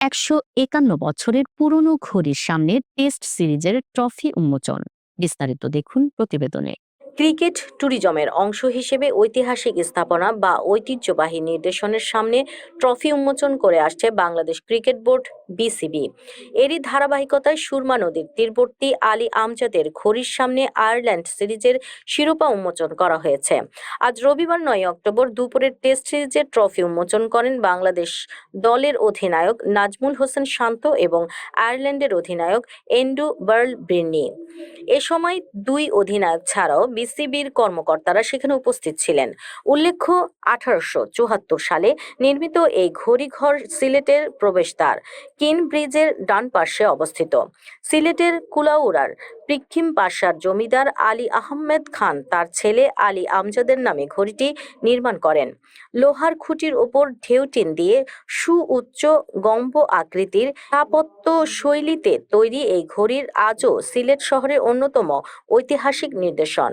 একশো একান্ন বছরের পুরনো ঘড়ির সামনে টেস্ট সিরিজের ট্রফি উন্মোচন। বিস্তারিত দেখুন প্রতিবেদনে। ক্রিকেট ট্যুরিজমের অংশ হিসেবে ঐতিহাসিক স্থাপনা বা ঐতিহ্যবাহী নির্দেশনের সামনে ট্রফি উন্মোচন করে আসছে বাংলাদেশ ক্রিকেট বোর্ড, বিসিবি। এরই ধারাবাহিকতায় সুরমা নদীর তীরবর্তী আলী আমজাদের ঘড়ির সামনে আয়ারল্যান্ড সিরিজের শিরোপা উন্মোচন করা হয়েছে। আজ রবিবার নয় অক্টোবর দুপুরের টেস্ট সিরিজের ট্রফি উন্মোচন করেন বাংলাদেশ দলের অধিনায়ক নাজমুল হোসেন শান্ত এবং আয়ারল্যান্ডের অধিনায়ক এন্ডু বার্ল ব্রিনি এ সময় দুই অধিনায়ক ছাড়াও বিসিবির কর্মকর্তারা সেখানে উপস্থিত ছিলেন। উল্লেখ্য, আঠারোশো চুয়াত্তর সালে নির্মিত এই ঘড়িঘর সিলেটের প্রবেশদ্বার কিন ব্রিজের ডান পাশে অবস্থিত। সিলেটের কুলাউড়ার পৃক্ষিম পাশার জমিদার আলী আহমেদ খান তার ছেলে আলী আমজাদের নামে ঘড়িটি নির্মাণ করেন। লোহার খুঁটির ওপর ঢেউটিন দিয়ে সুউচ্চ গম্ব আকৃতির স্থাপত্য শৈলীতে তৈরি এই ঘড়ির আজও সিলেট শহরের অন্যতম ঐতিহাসিক নিদর্শন।